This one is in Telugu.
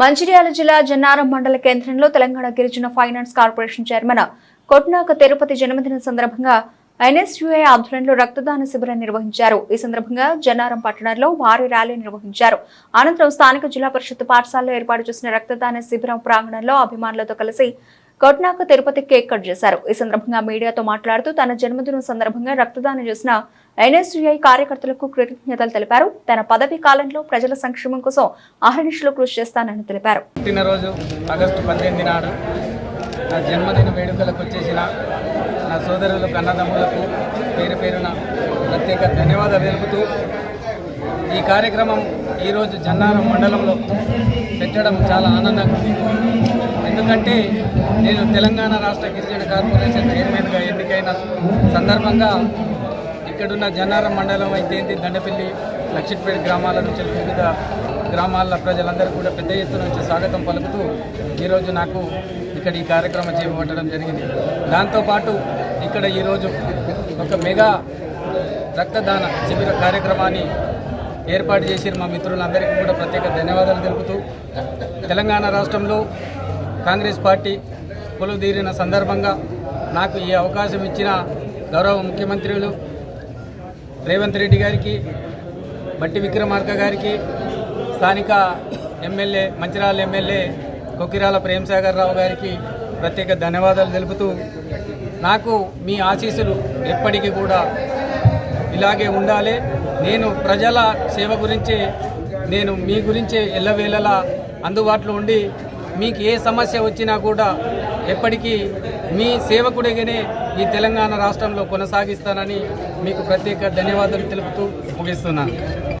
మంచిర్యాల జిల్లా జన్నారం మండల కేంద్రంలో తెలంగాణ గిరిజన finance corporation chairman Kotnaka Tirupati జన్మదిన సందర్భంగా ఎన్ఎస్యుఐ ఆధ్వర్యంలో రక్తదాన శిబిరం నిర్వహించారు. ఈ సందర్భంగా జన్నారం పట్టణంలో భారీ ర్యాలీ నిర్వహించారు. అనంతరం స్థానిక జిల్లా పరిషత్ పాఠశాలలో ఏర్పాటు చేసిన రక్తదాన శిబిరం ప్రాంగణంలో అభిమానులతో కలిసి కొట్నాక తిరుపతి కేక్ కట్ చేశారు. ఈ సందర్భంగా మీడియాతో మాట్లాడుతూ తన జన్మదినం సందర్భంగా రక్తదానం చేసిన ఎన్ఎస్యుఐ కార్యకర్తలకు కృతజ్ఞతలు తెలిపారు. తన పదవి కాలంలో ప్రజల సంక్షేమం కోసం అహర్నిశలు కృషి చేస్తానని తెలిపారు. పుట్టినరోజు ఆగస్టు పద్దెనిమిది నాడు నా జన్మదిన వేడుకలకు వచ్చేసిన నా సోదరులకు అన్నదమ్ములకు పేరు పేరున ప్రత్యేక ధన్యవాదాలు తెలుపుతూ ఈ కార్యక్రమం ఈరోజు జన్నారం మండలంలో పెట్టడం చాలా ఆనందంగా ఉంది. ఎందుకంటే నేను తెలంగాణ రాష్ట్ర గిరిజన కార్పొరేషన్ చైర్మన్గా ఎన్నికైన సందర్భంగా ఇక్కడున్న జన్నారం మండలం అయితే ఏంటి? దండపల్లి లక్షిట్పేట గ్రామాల నుంచి వివిధ గ్రామాల ప్రజలందరూ కూడా పెద్ద ఎత్తున నుంచి స్వాగతం పలుకుతూ ఈరోజు నాకు ఇక్కడ ఈ కార్యక్రమం చేపట్టడం జరిగింది. దాంతోపాటు ఇక్కడ ఈరోజు ఒక మెగా రక్తదాన శిబిర కార్యక్రమాన్ని ఏర్పాటు చేసిన మా మిత్రులందరికీ కూడా ప్రత్యేక ధన్యవాదాలు తెలుపుతూ తెలంగాణ రాష్ట్రంలో కాంగ్రెస్ పార్టీ కొలుదీరిన సందర్భంగా నాకు ఈ అవకాశం ఇచ్చిన గౌరవ ముఖ్యమంత్రులు రేవంత్ రెడ్డి గారికి బట్టి విక్రమార్క గారికి స్థానిక ఎమ్మెల్యే మంచిరాల ఎమ్మెల్యే కొకిరాల ప్రేమసాగర్ రావు గారికి ప్రత్యేక ధన్యవాదాలు తెలుపుతూ నాకు మీ ఆశీస్సులు ఎప్పటికీ కూడా ఇలాగే ఉండాలి. నేను ప్రజల సేవ గురించి నేను మీ గురించి ఎల్లవేళలా అందుబాటులో ఉండి మీకు ఏ సమస్య వచ్చినా కూడా ఎప్పటికీ మీ సేవకుడిగానే ఈ తెలంగాణ రాష్ట్రంలో కొనసాగిస్తానని మీకు ప్రత్యేక ధన్యవాదాలు తెలుపుతూ ముగిస్తున్నాను.